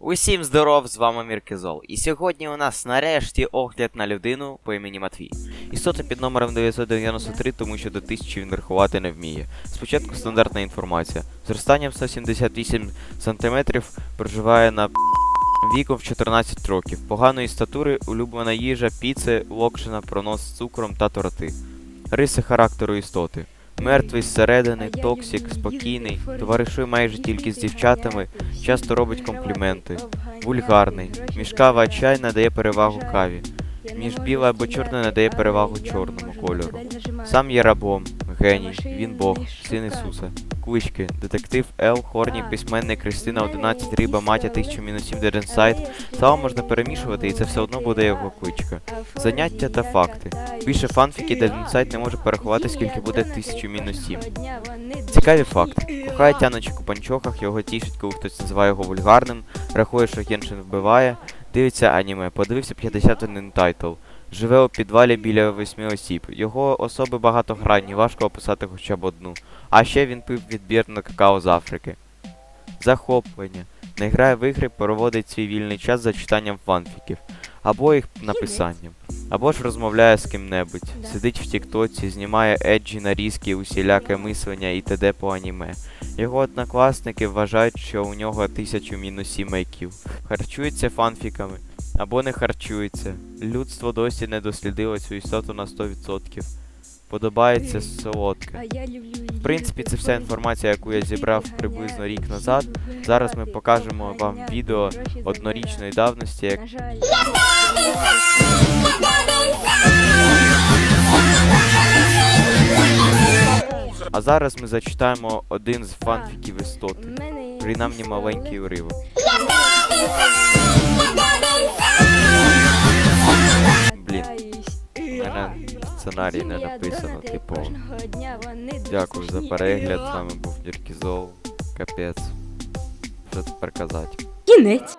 Усім здоров, з вами Міркізол. І сьогодні у нас нарешті огляд на людину по імені Матвій. Істота під номером 993, тому що до 1000 він рахувати не вміє. Спочатку стандартна інформація. Зростанням 178 см проживає на віком в 14 років. Поганої статури, улюблена їжа, піци, локшина, пронос з цукром та торти. Риси характеру істоти. Мертвий зсередини, токсік, спокійний, товаришує майже тільки з дівчатами, часто робить компліменти. Вульгарний. Мішкава чай надає перевагу каві. Між біле або чорне надає перевагу чорному кольору. Сам є рабом, геній, він Бог, син Ісуса. Клички, детектив Ел, Хорні, письменник Кристина 11, Риба, Матя 1000-7 Деденсайт. Слова можна перемішувати і це все одно буде його кличка. Заняття та факти. Більше фанфіки Деденсайт не може порахувати, скільки буде 1000-7. Цікаві факти. Кохає тяночок у панчохах, його тішить, коли хтось називає його вульгарним, рахує, що Геншин вбиває, дивиться аніме, подивився 51 тайтл. Живе у підвалі біля восьми осіб. Його особи багатогранні, важко описати хоча б одну. А ще він пив відбірне какао з Африки. Захоплення. Не грає в ігри, проводить свій вільний час за читанням фанфіків, або їх написанням, або ж розмовляє з ким-небудь, сидить в тіктоці, знімає еджі нарізки, усіляке мислення і т.д. по аніме. Його однокласники вважають, що у нього тисячу мінус сім IQ. Харчується фанфіками або не харчується. Людство досі не дослідило цю істоту на 100%. Подобається солодке. В принципі, це вся інформація, яку я зібрав приблизно рік назад. Зараз ми покажемо вам відео однорічної давності, як а зараз ми зачитаємо один з фанфіків істоти. Принаймні маленький уривок. Блін, у мене сценарій не написано, типу. Дякую за перегляд. З вами був Діркізол. Капець. Що тепер казати? Кінець.